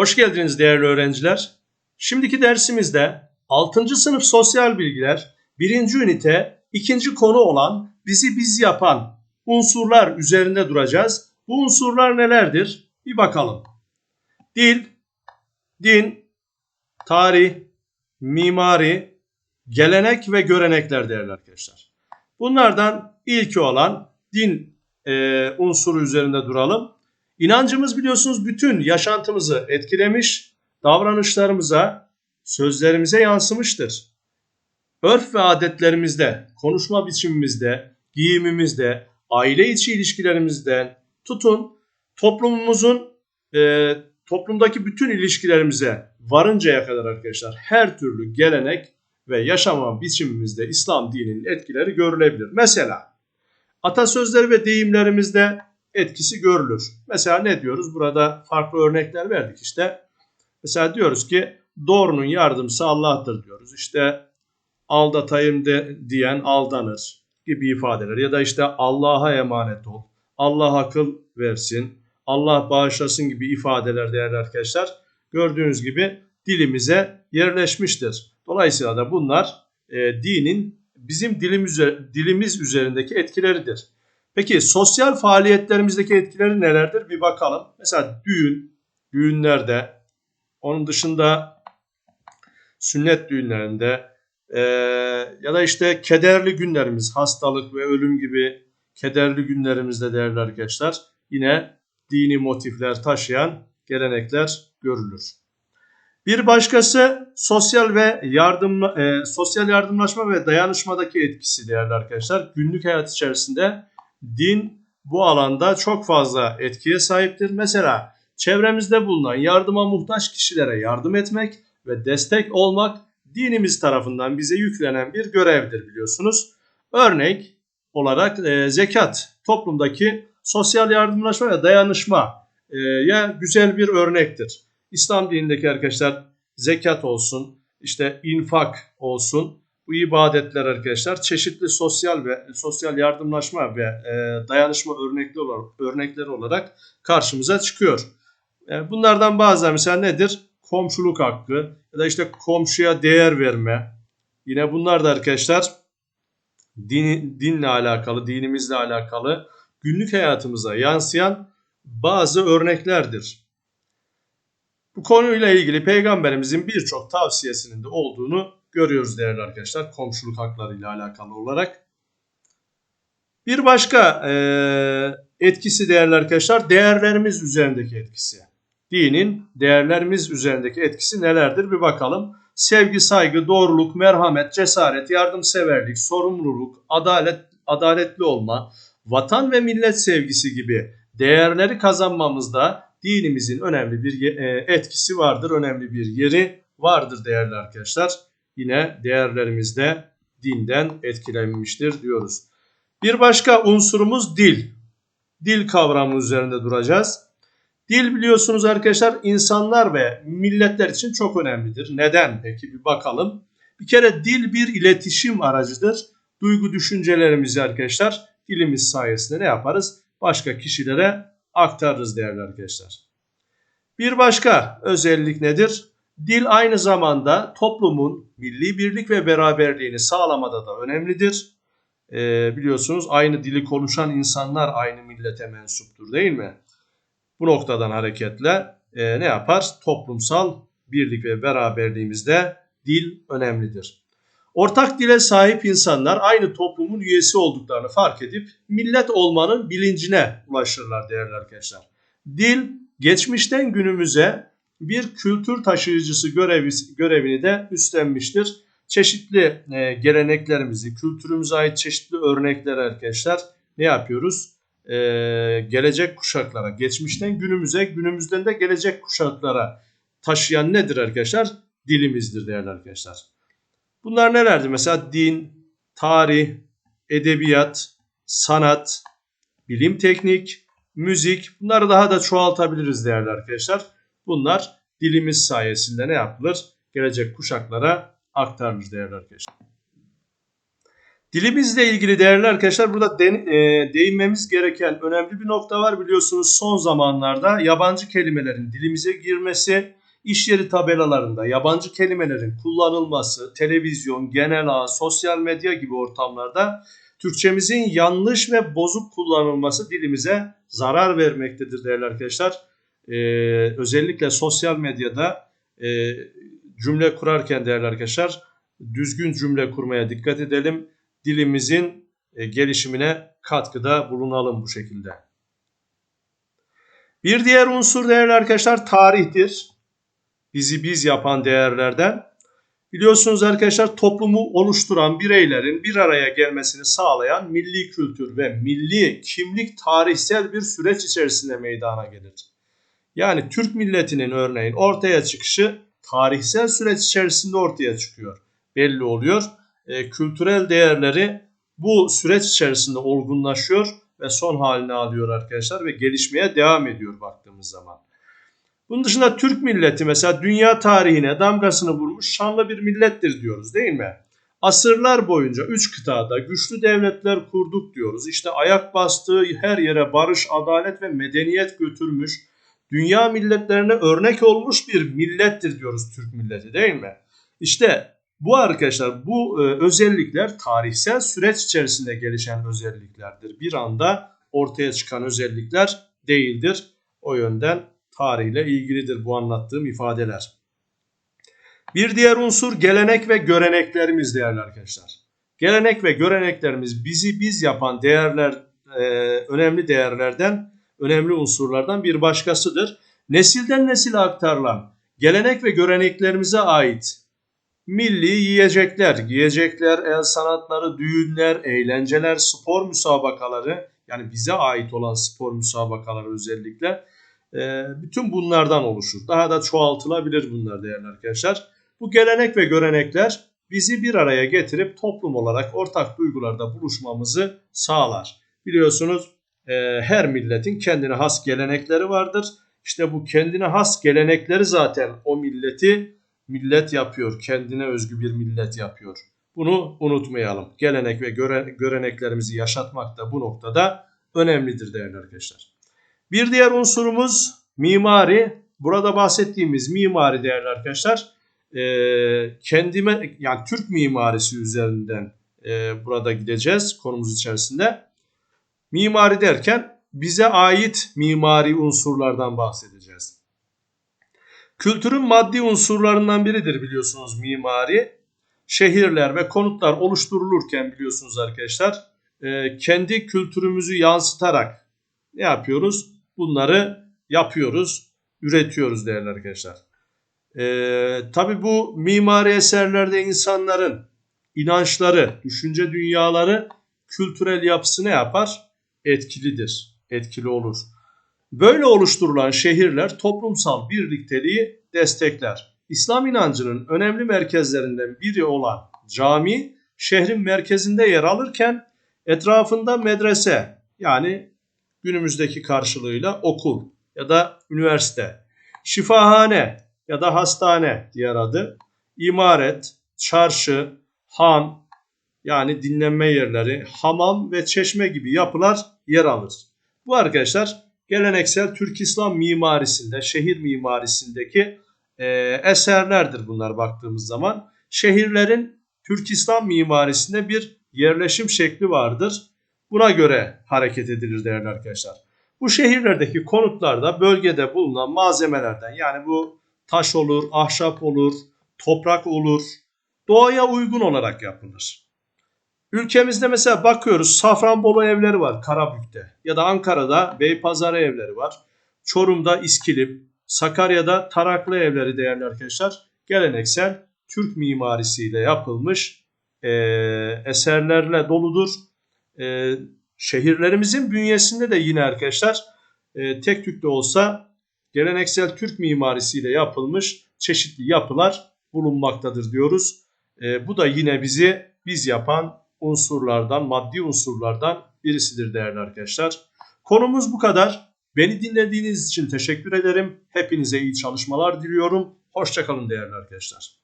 Hoş geldiniz değerli öğrenciler. Şimdiki dersimizde 6. sınıf sosyal bilgiler 1. ünite 2. konu olan bizi biz yapan unsurlar üzerinde duracağız. Bu unsurlar nelerdir? Bir bakalım. Dil, din, tarih, mimari, gelenek ve görenekler değerli arkadaşlar. Bunlardan ilki olan din e, unsuru üzerinde duralım. İnancımız biliyorsunuz bütün yaşantımızı etkilemiş, davranışlarımıza, sözlerimize yansımıştır. Örf ve adetlerimizde, konuşma biçimimizde, giyimimizde, aile içi ilişkilerimizden tutun toplumumuzun e, toplumdaki bütün ilişkilerimize varıncaya kadar arkadaşlar her türlü gelenek ve yaşama biçimimizde İslam dininin etkileri görülebilir. Mesela atasözleri ve deyimlerimizde etkisi görülür. Mesela ne diyoruz? Burada farklı örnekler verdik işte. Mesela diyoruz ki doğrunun yardımcısı Allah'tır diyoruz. İşte aldatayım de, diyen aldanır gibi ifadeler. Ya da işte Allah'a emanet ol. Allah akıl versin. Allah bağışlasın gibi ifadeler değerli arkadaşlar. Gördüğünüz gibi dilimize yerleşmiştir. Dolayısıyla da bunlar e, dinin bizim dilimiz, dilimiz üzerindeki etkileridir. Peki sosyal faaliyetlerimizdeki etkileri nelerdir? Bir bakalım. Mesela düğün, düğünlerde, onun dışında sünnet düğünlerinde e, ya da işte kederli günlerimiz, hastalık ve ölüm gibi kederli günlerimizde değerli arkadaşlar yine dini motifler taşıyan gelenekler görülür. Bir başkası sosyal ve yardım e, sosyal yardımlaşma ve dayanışmadaki etkisi değerli arkadaşlar. Günlük hayat içerisinde din bu alanda çok fazla etkiye sahiptir. Mesela çevremizde bulunan yardıma muhtaç kişilere yardım etmek ve destek olmak dinimiz tarafından bize yüklenen bir görevdir biliyorsunuz. Örnek olarak e, zekat toplumdaki sosyal yardımlaşma ve dayanışma e, ya güzel bir örnektir. İslam dinindeki arkadaşlar zekat olsun, işte infak olsun bu ibadetler arkadaşlar çeşitli sosyal ve sosyal yardımlaşma ve e, dayanışma örnekleri olarak, örnekleri olarak karşımıza çıkıyor. E, bunlardan bazıları mesela nedir? Komşuluk hakkı ya da işte komşuya değer verme. Yine bunlar da arkadaşlar din, dinle alakalı, dinimizle alakalı günlük hayatımıza yansıyan bazı örneklerdir. Bu konuyla ilgili peygamberimizin birçok tavsiyesinin de olduğunu görüyoruz değerli arkadaşlar komşuluk hakları ile alakalı olarak. Bir başka e, etkisi değerli arkadaşlar değerlerimiz üzerindeki etkisi. Dinin değerlerimiz üzerindeki etkisi nelerdir bir bakalım. Sevgi, saygı, doğruluk, merhamet, cesaret, yardımseverlik, sorumluluk, adalet, adaletli olma, vatan ve millet sevgisi gibi değerleri kazanmamızda dinimizin önemli bir e, etkisi vardır, önemli bir yeri vardır değerli arkadaşlar. Yine değerlerimizde dinden etkilenmiştir diyoruz. Bir başka unsurumuz dil. Dil kavramı üzerinde duracağız. Dil biliyorsunuz arkadaşlar insanlar ve milletler için çok önemlidir. Neden peki bir bakalım. Bir kere dil bir iletişim aracıdır. Duygu düşüncelerimizi arkadaşlar dilimiz sayesinde ne yaparız? Başka kişilere aktarırız değerli arkadaşlar. Bir başka özellik nedir? Dil aynı zamanda toplumun milli birlik ve beraberliğini sağlamada da önemlidir. Ee, biliyorsunuz aynı dili konuşan insanlar aynı millete mensuptur değil mi? Bu noktadan hareketle e, ne yapar? Toplumsal birlik ve beraberliğimizde dil önemlidir. Ortak dile sahip insanlar aynı toplumun üyesi olduklarını fark edip millet olmanın bilincine ulaşırlar değerli arkadaşlar. Dil geçmişten günümüze bir kültür taşıyıcısı görevi, görevini de üstlenmiştir. Çeşitli e, geleneklerimizi, kültürümüze ait çeşitli örnekler arkadaşlar ne yapıyoruz? E, gelecek kuşaklara, geçmişten günümüze, günümüzden de gelecek kuşaklara taşıyan nedir arkadaşlar? Dilimizdir değerli arkadaşlar. Bunlar nelerdi? Mesela din, tarih, edebiyat, sanat, bilim teknik, müzik bunları daha da çoğaltabiliriz değerli arkadaşlar. Bunlar dilimiz sayesinde ne yapılır? Gelecek kuşaklara aktarılır değerli arkadaşlar. Dilimizle ilgili değerli arkadaşlar burada e, değinmemiz gereken önemli bir nokta var. Biliyorsunuz son zamanlarda yabancı kelimelerin dilimize girmesi, iş yeri tabelalarında yabancı kelimelerin kullanılması, televizyon, genel ağ, sosyal medya gibi ortamlarda Türkçemizin yanlış ve bozuk kullanılması dilimize zarar vermektedir değerli arkadaşlar. Ee, özellikle sosyal medyada e, cümle kurarken değerli arkadaşlar düzgün cümle kurmaya dikkat edelim. Dilimizin e, gelişimine katkıda bulunalım bu şekilde. Bir diğer unsur değerli arkadaşlar tarihtir. Bizi biz yapan değerlerden. Biliyorsunuz arkadaşlar toplumu oluşturan bireylerin bir araya gelmesini sağlayan milli kültür ve milli kimlik tarihsel bir süreç içerisinde meydana gelir. Yani Türk milletinin örneğin ortaya çıkışı tarihsel süreç içerisinde ortaya çıkıyor. Belli oluyor. E, kültürel değerleri bu süreç içerisinde olgunlaşıyor ve son halini alıyor arkadaşlar ve gelişmeye devam ediyor baktığımız zaman. Bunun dışında Türk milleti mesela dünya tarihine damgasını vurmuş şanlı bir millettir diyoruz değil mi? Asırlar boyunca üç kıtada güçlü devletler kurduk diyoruz. İşte ayak bastığı her yere barış, adalet ve medeniyet götürmüş, dünya milletlerine örnek olmuş bir millettir diyoruz Türk milleti değil mi? İşte bu arkadaşlar bu e, özellikler tarihsel süreç içerisinde gelişen özelliklerdir. Bir anda ortaya çıkan özellikler değildir. O yönden tarihle ilgilidir bu anlattığım ifadeler. Bir diğer unsur gelenek ve göreneklerimiz değerli arkadaşlar. Gelenek ve göreneklerimiz bizi biz yapan değerler, e, önemli değerlerden, önemli unsurlardan bir başkasıdır. Nesilden nesile aktarılan gelenek ve göreneklerimize ait milli yiyecekler, giyecekler, el sanatları, düğünler, eğlenceler, spor müsabakaları yani bize ait olan spor müsabakaları özellikle e, bütün bunlardan oluşur. Daha da çoğaltılabilir bunlar değerli arkadaşlar. Bu gelenek ve görenekler bizi bir araya getirip toplum olarak ortak duygularda buluşmamızı sağlar. Biliyorsunuz e, her milletin kendine has gelenekleri vardır. İşte bu kendine has gelenekleri zaten o milleti millet yapıyor. Kendine özgü bir millet yapıyor. Bunu unutmayalım. Gelenek ve göre, göreneklerimizi yaşatmak da bu noktada önemlidir değerli arkadaşlar. Bir diğer unsurumuz mimari. Burada bahsettiğimiz mimari değerli arkadaşlar e, kendime yani Türk mimarisi üzerinden e, burada gideceğiz konumuz içerisinde. Mimari derken bize ait mimari unsurlardan bahsedeceğiz. Kültürün maddi unsurlarından biridir biliyorsunuz mimari. Şehirler ve konutlar oluşturulurken biliyorsunuz arkadaşlar e, kendi kültürümüzü yansıtarak ne yapıyoruz? Bunları yapıyoruz, üretiyoruz değerli arkadaşlar. Ee, Tabi bu mimari eserlerde insanların inançları, düşünce dünyaları kültürel yapısı ne yapar? Etkilidir, etkili olur. Böyle oluşturulan şehirler toplumsal birlikteliği destekler. İslam inancının önemli merkezlerinden biri olan cami şehrin merkezinde yer alırken etrafında medrese yani günümüzdeki karşılığıyla okul ya da üniversite, şifahane ya da hastane diğer adı, imaret, çarşı, han yani dinlenme yerleri, hamam ve çeşme gibi yapılar yer alır. Bu arkadaşlar geleneksel Türk İslam mimarisinde, şehir mimarisindeki e, eserlerdir bunlar baktığımız zaman. Şehirlerin Türk İslam mimarisinde bir yerleşim şekli vardır. Buna göre hareket edilir değerli arkadaşlar. Bu şehirlerdeki konutlarda bölgede bulunan malzemelerden yani bu taş olur, ahşap olur, toprak olur, doğaya uygun olarak yapılır. Ülkemizde mesela bakıyoruz Safranbolu evleri var Karabük'te ya da Ankara'da Beypazarı evleri var. Çorum'da İskilip, Sakarya'da Taraklı evleri değerli arkadaşlar. Geleneksel Türk mimarisiyle yapılmış e, eserlerle doludur. E, şehirlerimizin bünyesinde de yine arkadaşlar e, tek tük de olsa geleneksel Türk mimarisiyle yapılmış çeşitli yapılar bulunmaktadır diyoruz. E, bu da yine bizi biz yapan unsurlardan, maddi unsurlardan birisidir değerli arkadaşlar. Konumuz bu kadar. Beni dinlediğiniz için teşekkür ederim. Hepinize iyi çalışmalar diliyorum. Hoşçakalın değerli arkadaşlar.